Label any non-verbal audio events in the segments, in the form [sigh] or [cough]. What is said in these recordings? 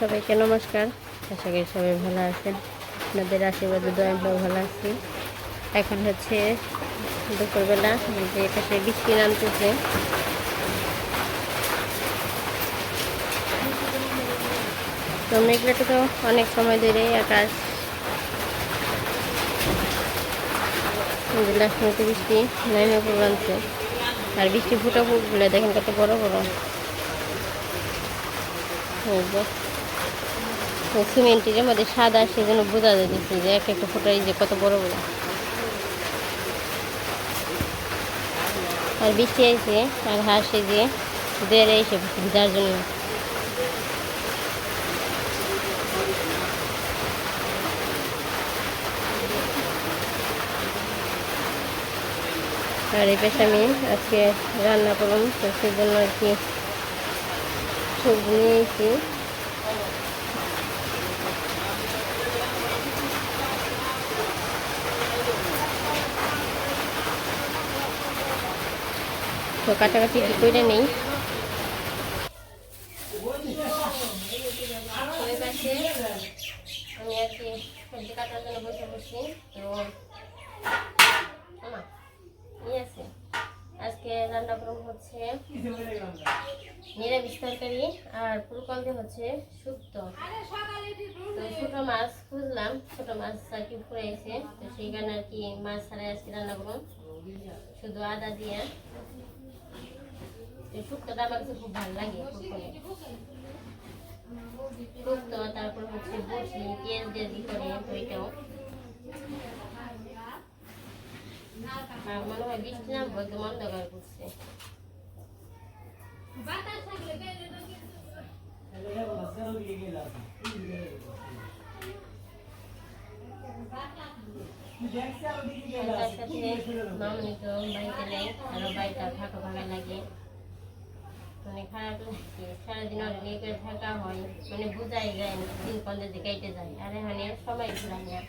সবাইকে নমস্কার। আশা করি সবাই ভালো আছেন। আপনাদের আশীর্বাদে দয়া ভালো আছি। এখন হচ্ছে দুপুরবেলা যে এটাতে বৃষ্টি নামতেছে। তো মেঘলাটা তো অনেক সময় ধরে আকাশ। লাস্ট মতো বৃষ্টি নাইমে পড়ছে আর বৃষ্টি ফুটা ফুটগুলো দেখেন কত বড় বড়। যে এই সিমেন্টের মধ্যে সাদা সেজন্য বোঝা যাচ্ছে যে এক একটা ফোটাই যে কত বড় বড়। আর বৃষ্টি আইছে, আর হাসে যে দেড়ে এসে যার জন্য। আর এই পেশে আমি আজকে রান্না করলাম, তো সেই জন্য আর কি সবজি নিয়েছি তো কাটাকাটি কি করে নেই। আমি আর কি সবজি কাটার জন্য বসে বসি তো আছে আজকে রান্না করব হচ্ছে নিরামিষ তরকারি আর হচ্ছে শুক্তো তো ছোট মাছ খুঁজলাম ছোট মাছ আর কি তো সেই কারণে আর কি মাছ ছাড়াই আজকে রান্না করুন শুধু আদা দিয়ে। খুব ভালো লাগে তারপর হচ্ছে বসি, পেঁয়াজ দিয়ে দি করে আর মনে হয় বৃষ্টি মামনি তো বাড়িতে নেই, আরও বাড়িটা ফাঁকা ফাঁকা লাগে। মানে খারাপ সারাদিন অনেক থাকা হয় মানে বোঝাই যায় না দিন পঞ্চাশ দিকে কেটে যায়। আর এখানে সবাই ঘুরাই না।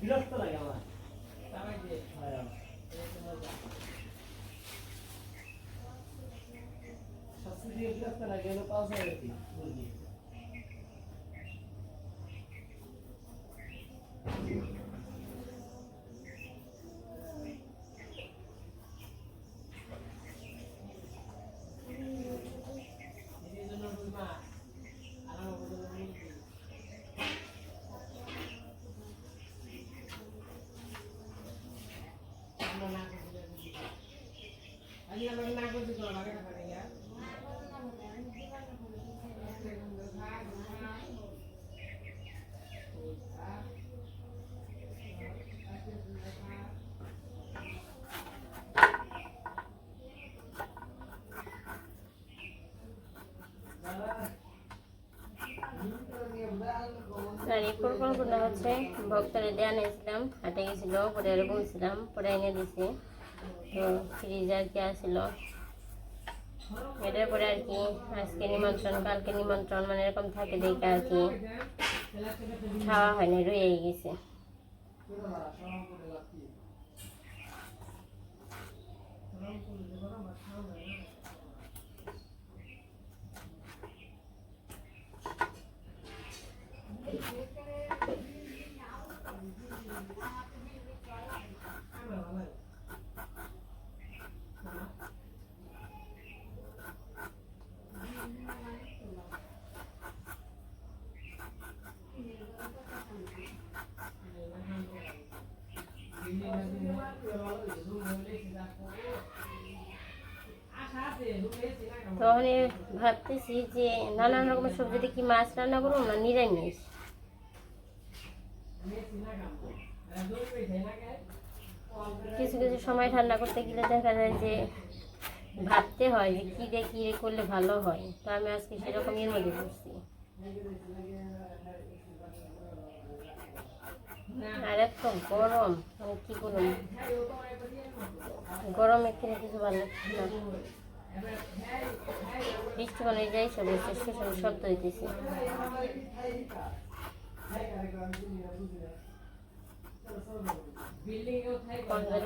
বিরক্ত লাগে আমার সবচেয়ে বিরক্ত লাগে হলো পাওয়া যায় Ini yang lain aku juga orang প্রকল্পটা হচ্ছে, ভক্তরা দিয়ে আনিয়েছিলাম হাটে গেছিল, পরে আর বলছিলাম পরে এনে দিছি তো ফ্রিজ আর কি আসছিল এটার পরে আর কি, আজকে নিমন্ত্রণ, কালকে নিমন্ত্রণ মানে এরকম থাকে দেখে আর কি। খাওয়া হয়নি, রয়ে গেছে। তখন ভাবতেছি যে নানান রকমের সবজি দিয়ে কি মাছ রান্না করব না নিরামিষ? কিছু কিছু সময় রান্না করতে গেলে দেখা যায় যে ভাবতে হয় যে কী দিয়ে কী করলে ভালো হয়। তো আমি আজকে সেরকম এর মধ্যে করছি আর এত গরম, আমি কি করুন গরমে খেলে কিছু ভালো না। বৃষ্টি মানে যাই সব সেসব শব্দ হইতেছে।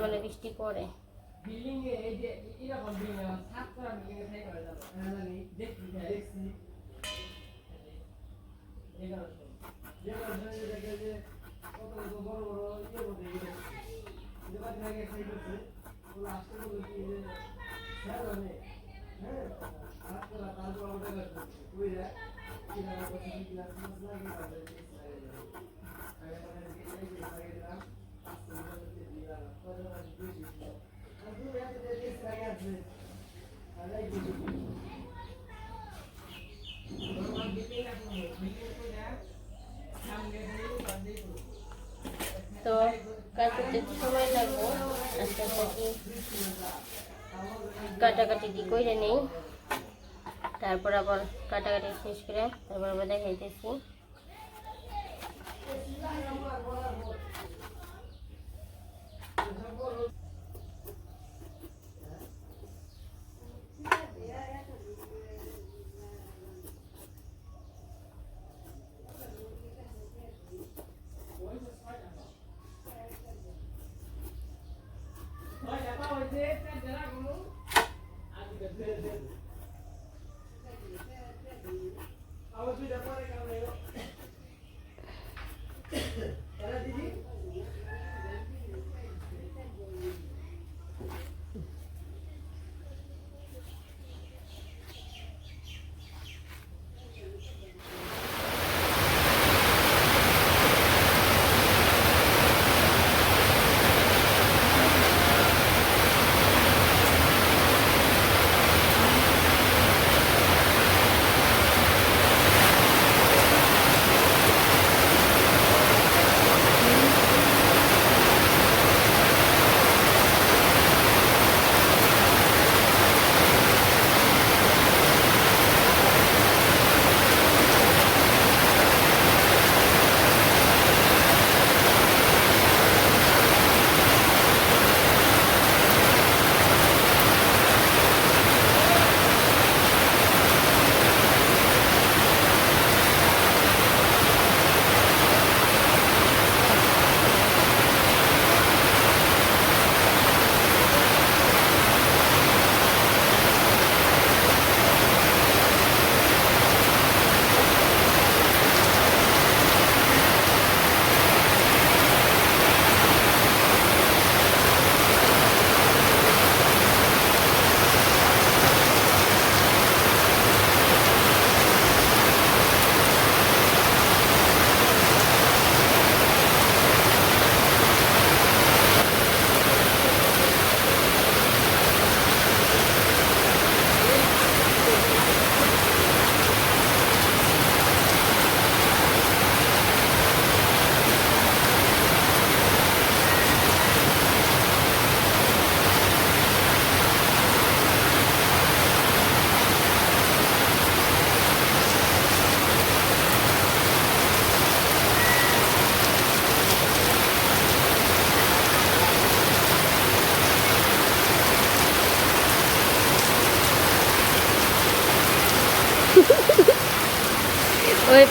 মানে বৃষ্টি পড়ে। বিল্ডিং এ তো তারপর ওটা করছে ওই রে কি না করছে কি না মাস লাগে তারপরে কি লাগে আগে কি এই যে লাগে দিলাম আস্তে আস্তে দিয়ে দিলাম পরে দিয়ে দিলাম তো কাজ করতে সময় লাগবো আস্তে আস্তে কাটাকাটি দি করে নেই। তারপর আবার কাটাকাটি শেষ করে তারপর আবার দেখাইতেছি।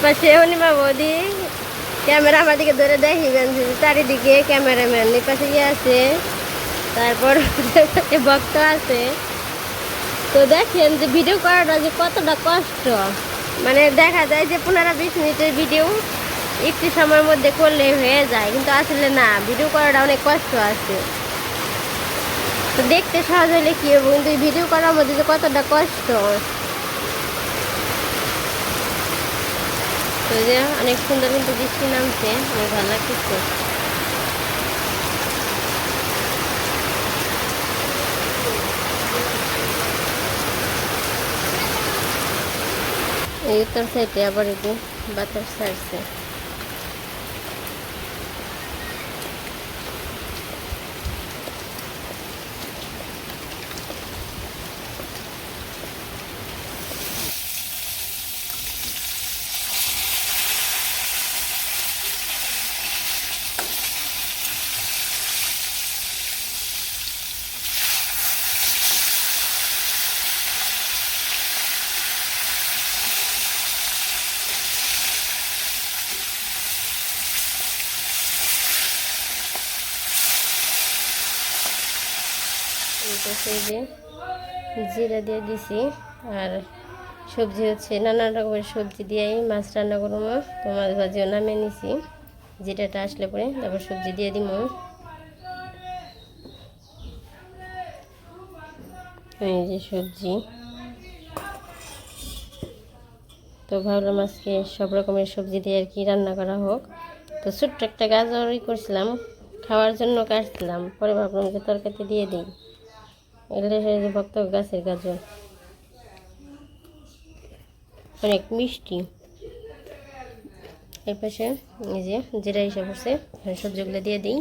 ওই পাশে অনিমা বৌদি। ক্যামেরা আমার দিকে ধরে দেখিবেন চারিদিকে ক্যামেরাম্যান পাশে ইয়ে আছে। তারপর [laughs] ভক্ত আছে। তো দেখেন যে ভিডিও করাটা যে কতটা কষ্ট। মানে দেখা যায় যে পনেরো বিশ মিনিটের ভিডিও একটু সময়ের মধ্যে করলে হয়ে যায়, কিন্তু আসলে না ভিডিও করাটা অনেক কষ্ট আছে। তো দেখতে সহজ হলে কি হবে, কিন্তু ভিডিও করার মধ্যে যে কতটা কষ্ট। তো যে অনেক সুন্দর কিন্তু বৃষ্টি নামছে, অনেক ভালো লাগতেছে। এই উত্তর সাইডে আবার একটু বাতাস ছাড়ছে। সেই যে জিরা দিয়ে দিছি। আর সবজি হচ্ছে নানা রকমের সবজি দিয়েই মাছ রান্না করব। তো মাছ ভাজিও নামিয়ে নিছি। জিরাটা আসলে পরে তারপর সবজি দিয়ে দিব এই যে সবজি। তো ভাবলাম আজকে সব রকমের সবজি দিয়ে আর কি রান্না করা হোক। তো ছোট্ট একটা গাজরই করছিলাম। খাওয়ার জন্য কাটছিলাম। পরে ভাবলাম যে তরকারিতে দিয়ে দিই। এগুলো সেই যে ভক্ত গাছের গাজর। অনেক মিষ্টি। এর পাশে এই যে জিরা হিসাব হচ্ছে সবজিগুলো দিয়ে দিই।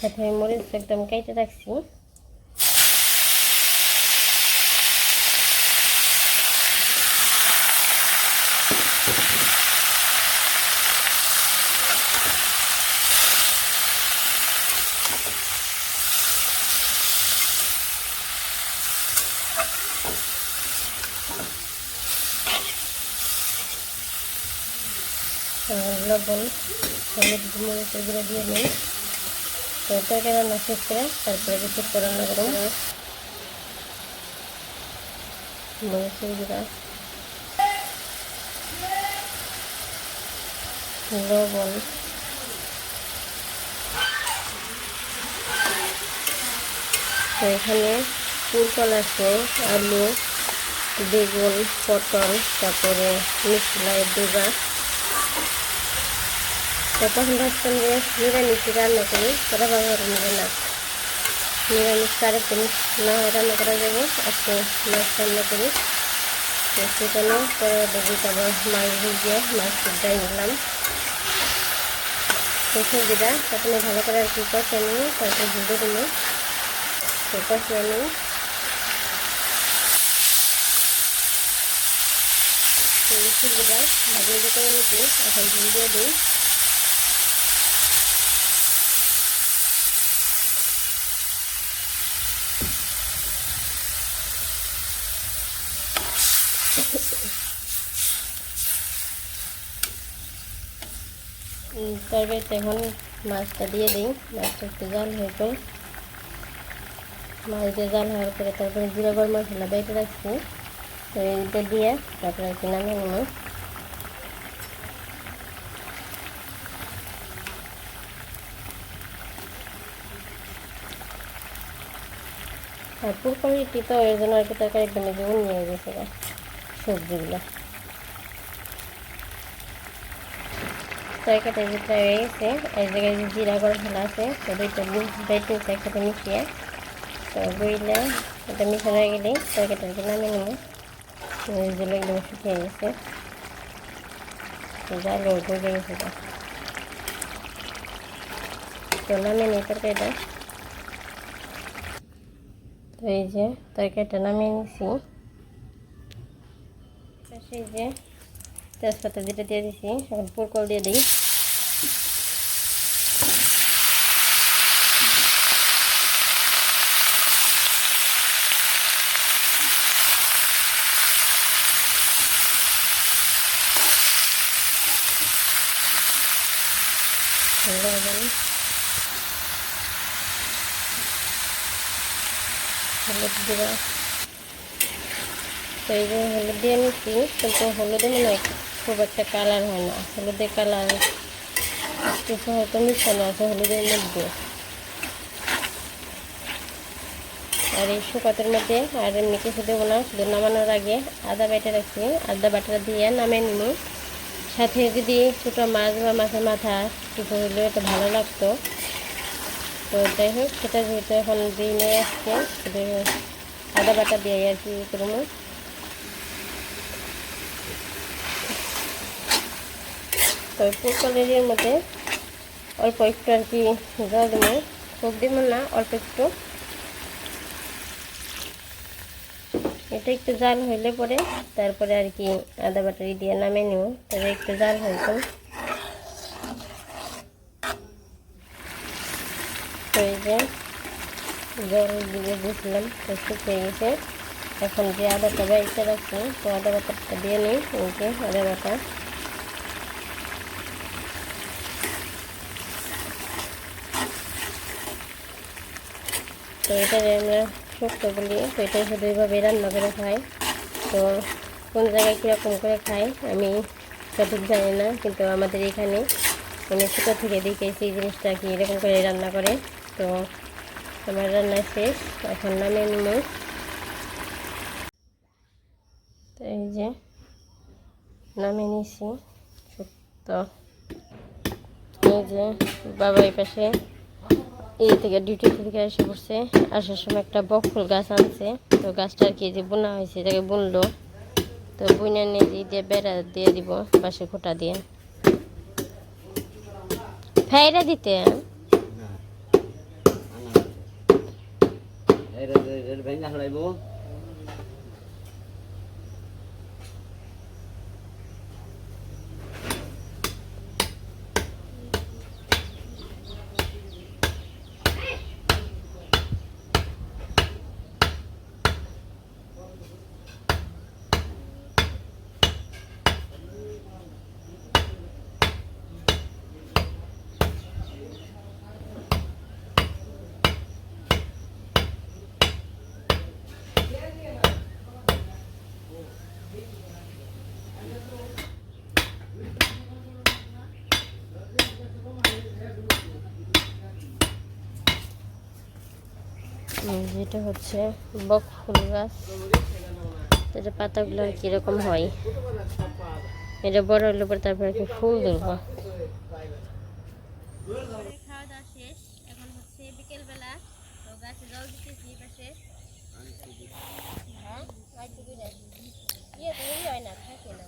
সাথে মরিচ একদম কেটে রাখছি আর লবণ হলুদ গুঁড়ো দিয়ে নিই তো তরকারি রান্না শেষ করে তারপরে কিছু করুন গুঁড়া লবণ। এখানে পুরকল আছে আলু, বেগুন, পটল, তারপরে মিশলাই দুবা তো তখন ভাবতাম যে নিরামিষ রান্না করি তোরা ব্যবহার নেবে না নিরামিষ কারে তুমি না হয় রান্না করা যাবে আজকে মাছ রান্না করি। সেখানে পরে দেখি তারপর মাছ ভিজিয়ে মাছ সিদ্ধাই নিলাম তো সবজিটা প্রথমে ভালো করে আর কি কষে নিয়ে তারপর ভেজে দিলে তো কষিয়ে নিই তো সবজিটা ভাজিয়ে নিচ্ছি এখন দিয়ে দিই তরকারিতে এখন মাছটা দিয়ে দিই। মাছটা একটু জাল হয়ে মাছ দিয়ে জাল হওয়ার পরে তারপরে জিরা গরম মশলা বেটে রাখছি। এইটা দিয়ে তারপরে একটু নামিয়ে নেব। আর পুরকলিটি তো এর জন্য আর কি তরকারি একদম নিয়ে গেছে সবজিগুলো। তরকারিটা যে প্রায় হয়ে গেছে এই জায়গায় জিরা গরম মশলা আছে তো দুইটা বেটে একসাথে মিশিয়ে তো বইলে এটা মিশানো হয়ে গেলে তরকারিটা নামিয়ে নেব জল একদম শুকিয়ে গেছে তো জালো ডুবে গেছে তো তো নামিয়ে নিই তরকারিটা তো এই যে তরকারিটা নামিয়ে নিছি সেই যে তেজপাতা যেটা দিয়ে দিছি, এখন পুরকল দিয়ে দিই। লবণ হলুদ দিবা তো এই যে হলুদ দিয়ে নিচ্ছি, কিন্তু হলুদে মনে হয় খুব একটা কালার হয় না। হলুদের কালার কিছু হয়তো মিশানো আছে, হলুদের মধ্যে। আর এই শুকাতের মধ্যে আর এমনি কিছু দেবো না, শুধু নামানোর আগে আদা বেটে রাখছি। আদা বাটা দিয়ে নামিয়ে নিব। সাথে যদি ছোটো মাছ বা মাছের মাথা কিছু হইলে, এটা ভালো লাগতো। তো যাই হোক, সেটা যেহেতু এখন দিই নিয়ে আসছে আদা বাটা দিয়ে আর কি করব। তবে পুরকলের মধ্যে অল্প একটু আর কি জল দেবো। খুব দিব না, অল্প একটু। এটা একটু জাল হইলে পরে তারপরে আর কি আদা বাটারি দিয়ে নামিয়ে নিব তবে একটু জাল যে জল দিয়ে দিয়েছিলাম তো গেছে। এখন যে আদাটা বাড়িতে রাখছি, তো আদা বাটারটা দিয়ে নিই, এই আদা বাটা। এটা আমরা শুক্তো বলি তো এটা শুধু এইভাবে রান্না করে খাই। তো কোন জায়গায় কীরকম করে খাই, আমি সঠিক জানি না, কিন্তু আমাদের এখানে মানে ছোটো থেকে দেখেছি এই জিনিসটা কি এরকম করে রান্না করে। তো আমার রান্না শেষ, এখন নামিয়ে নিব তো এই যে নামিয়ে নিছি, শুক্তো। এই যে বাবা এই পাশে। এই থেকে ডিউটি থেকে এসে পড়ছে। আসার সময় একটা বকফুল গাছ আনছে। তো গাছটা আর কি যে বোনা হয়েছে তাকে বুনলো। তো বুনে নিয়ে দিয়ে বেড়া দিয়ে দিব বাসে খোটা দিয়ে। ফেরা দিতে? যেটা হচ্ছে বক ফুল গাছ। এটা পাতাগুলো আর কীরকম হয়। এটা বড় হলে পরে তারপরে ফুল ধরবো খাওয়া দাওয়া শেষ এখন হচ্ছে বিকেলবেলা তো গাছে জল দিতেছি পাশে হ্যাঁ ইয়ে তো হয় না থাকে না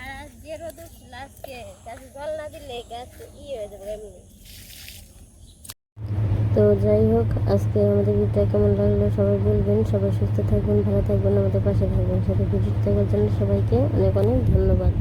আর আজ যে রোদ উঠছিল আজকে গাছে জল না দিলে গাছ ই হয়ে যাবে এমনি তো যাই হোক, আজকে আমাদের ভিডিওটা কেমন লাগল সবাই বলবেন, সবাই সুস্থ থাকবেন, ভালো থাকবেন, আমাদের পাশে থাকবেন, সাথে ভিডিও থাকার জন্য সবাইকে অনেক অনেক ধন্যবাদ।